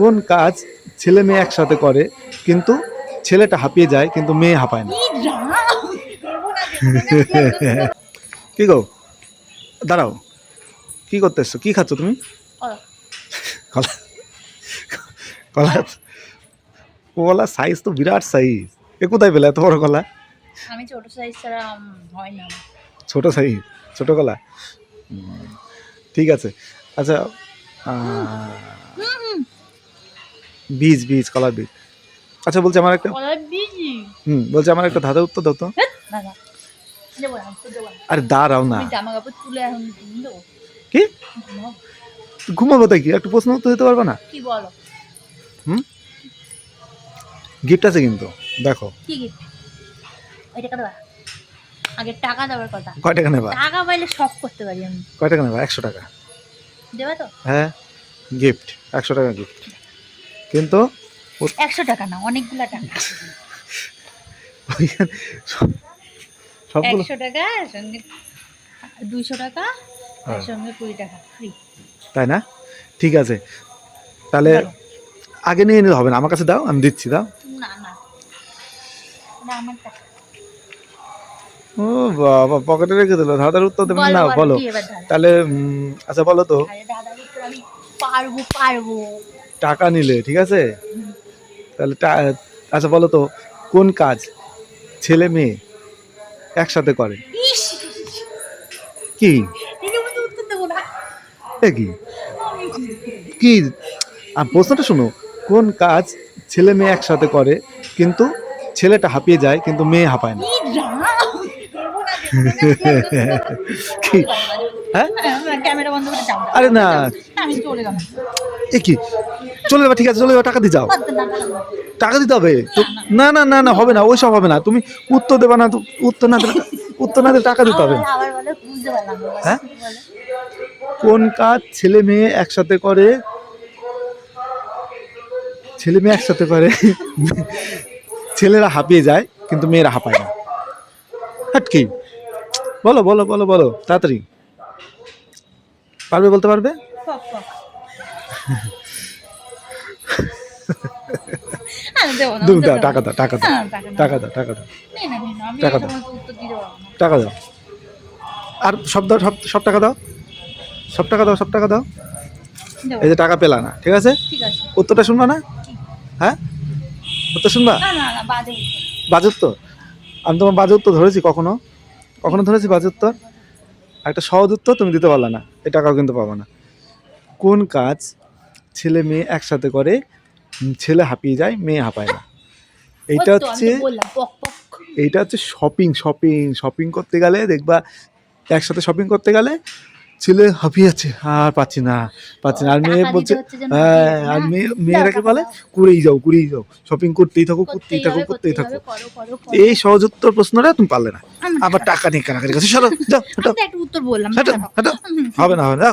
কোন কাজ ছেলে মেয়ে একসাথে করে কিন্তু ছেলেটা হাঁপিয়ে যায় কিন্তু মেয়ে হাঁপায় না। কি গো? দাঁড়াও। কি করতে এসছো কি খাচ্ছ তুমি? কলা। কলা। কলা। সাইজ তো বিরাট সাইজ এ কোথায় পেলে এত বড় কলা? আমি ছোট সাইজ ছাড়া হয় না। ছোট সাইজ ছোট কলা। ঠিক আছে। আচ্ছা বীজ বীজ কলার বীজ। আচ্ছা বলছি আমার একটা হুম বলছি আমার একটা ধাঁধা উত্তর দাও তো। আরে দাঁড়াও না। কি? ঘুমাবো। তাই কি? একটু প্রশ্ন উত্তর দিতে পারবে না? কি বলো? গিফট আছে কিন্তু দেখো। কি ওই টাকা আগে টাকা দেওয়ার কথা। কয় টাকা নেবা? টাকা পাইলে সব করতে পারি আমি। কয় টাকা নেবা? একশো টাকা। দেবা তো? হ্যাঁ গিফট। একশো টাকা গিফট। কিন্তু একশো টাকা না অনেকগুলো টাকা। সবগুলো একশো টাকা সঙ্গে দুইশো টাকা হ্যাঁ। সঙ্গে কুড়ি টাকা ফ্রি তাই না? ঠিক আছে। তাহলে আগে নিয়ে নিলে হবে না আমার কাছে দাও আমি দিচ্ছি দাও। না না। না আমার টাকা ও বাবা পকেটে রেখে দিল ধাঁধার উত্তর দেবে না বলো তাহলে আচ্ছা বলো তো। পারব পারব। টাকা নিলে ঠিক আছে? তাহলে আচ্ছা বলো তো কোন কাজ ছেলে মেয়ে একসাথে করে? কি? কি? কি? আর প্রশ্নটা শোনো কোন কাজ ছেলে মেয়ে একসাথে করে কিন্তু ছেলেটা হাঁপিয়ে যায় কিন্তু মেয়ে হাঁপায় না? কি হ্যাঁ? যাও। আরে না। এ কি? চলে যাবে ঠিক আছে চলে যাবে টাকা দিয়ে যাও। টাকা দিতে হবে? না না না না হবে না ওইসব হবে না। তুমি উত্তর দেবে না উত্তর না উত্তর না টাকা দিতে হবে। হ্যাঁ? কোন কাজ ছেলে মেয়ে একসাথে করে? ছেলে মেয়ে একসাথে করে। ছেলেরা হাঁপিয়ে যায় কিন্তু মেয়েরা হাঁপায় না। হাটকি বলো বলো বলো বলো তাড়াতাড়ি। পারবে বলতে পারবে? ফক, ফক। আরে দেবো না, দু উত্তর দাও টাকা দাও টাকা দাও। হ্যাঁ, টাকা দাও টাকা দাও। টাকা দাও। টাকা দাও। আর সব দাও সব সব টাকা দাও। সব টাকা দাও সব টাকা দাও। এই যে টাকা পেলা না ঠিক আছে? উত্তরটা শুনবা না? হ্যাঁ? উত্তর শুনবা? বাজে উত্তর। আমি তোমার বাজে উত্তর ধরেছি কখনো? কখনো ধরেছি বাজে উত্তর? একটা সহজ উত্তর তুমি দিতে পারলে না এই টাকাও কিন্তু পাবো না। কোন কাজ ছেলে মেয়ে একসাথে করে ছেলে হাঁপিয়ে যায় মেয়ে হাঁপায় না। এইটা হচ্ছে। এইটা হচ্ছে শপিং শপিং শপিং করতে গেলে দেখবা একসাথে শপিং করতে গেলে ছেলে হাঁপিয়ে আছে আর পাচ্ছি না পাচ্ছি না। আর মেয়ে বলছে হ্যাঁ আর? মেয়ে মেয়েরাকে বলে করেই যাও করেই যাও শপিং করতেই থাকো করতেই থাকো করতেই থাকো। এই সহজ উত্তর প্রশ্নটা তুমি পারলে না। আবার টাকা নিয়ে কানাকানি করছে। সরো যাও উত্তর বললাম হবে না হবে না।